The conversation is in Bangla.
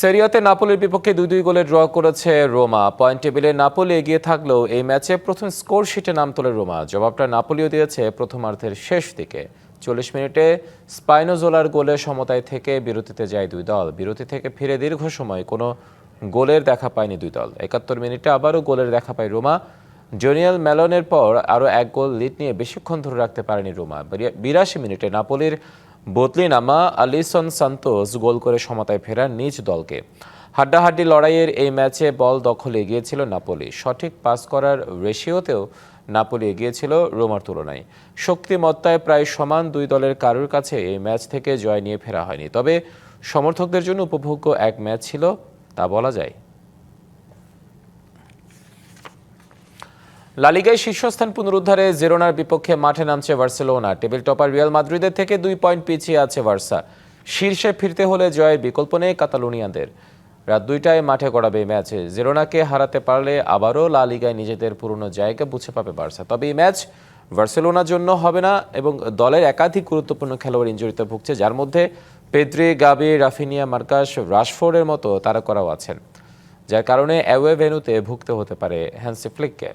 সেরিয়াতে নাপোলির বিপক্ষে দুই দুই গোলে ড্র করেছে রোমা। পয়েন্ট টেবিলে নাপোলি এগিয়ে থাকলেও এই ম্যাচে প্রথম স্কোর শিটে নাম তোলে রোমা। জবাবটা নাপোলিও দিয়েছে প্রথমার্ধের শেষ দিকে। চল্লিশ মিনিটে স্পাইনোজোলার গোলে সমতায় থেকে বিরতিতে যায় দুই দল। বিরতি থেকে ফিরে দীর্ঘ সময় কোনো গোলের দেখা পায়নি দুই দল। একাত্তর মিনিটে আবারও গোলের দেখা পায় রোমা। জোনিয়াল ম্যালনের পর আরও এক গোল লিড নিয়ে বেশিক্ষণ ধরে রাখতে পারেনি রোমা। বিরাশি মিনিটে নাপোলির বদলি নামা আলিসন সান্তোস গোল করে সমতায় ফেরান নিজ দলকে। হাড্ডাহাড্ডি লড়াইয়ের এই ম্যাচে বল দখলে এগিয়েছিল নাপোলি। সঠিক পাস করার রেশিওতেও নাপোলি এগিয়েছিল রোমার তুলনায়। শক্তিমত্তায় প্রায় সমান দুই দলের কারোর কাছে এই ম্যাচ থেকে জয় নিয়ে ফেরা হয়নি। তবে সমর্থকদের জন্য উপভোগ্য এক ম্যাচ ছিল, তা বলা যায়। লালিগায় শীর্ষস্থান পুনরুদ্ধারে জেরোনার বিপক্ষে মাঠে নামছে বার্সেলোনা। টেবিল টপার রিয়াল মাদ্রিদের থেকে দুই পয়েন্ট পিছিয়ে আছে বার্সা। শীর্ষে ফিরতে হলে জয়ের বিকল্প নেই কাতালুনিয়ানদের। রাত দুইটায় মাঠে গড়াবে এই ম্যাচে। জেরোনাকে হারাতে পারলে আবারও লা লিগায় নিজেদের পুরনো জায়গা বুঝে পাবে বার্সা। তবে এই ম্যাচ বার্সেলোনার জন্য হবে না এবং দলের একাধিক গুরুত্বপূর্ণ খেলোয়াড় ইঞ্জুরিতে ভুগছে, যার মধ্যে পেদ্রি, গাবি, রাফিনিয়া, মার্কাস, রাশফোর্ডের মতো তারকারাও আছেন, যার কারণে অ্যাওয়ে ভেন্যুতে ভুগতে হতে পারে হ্যান্সি ফ্লিককে।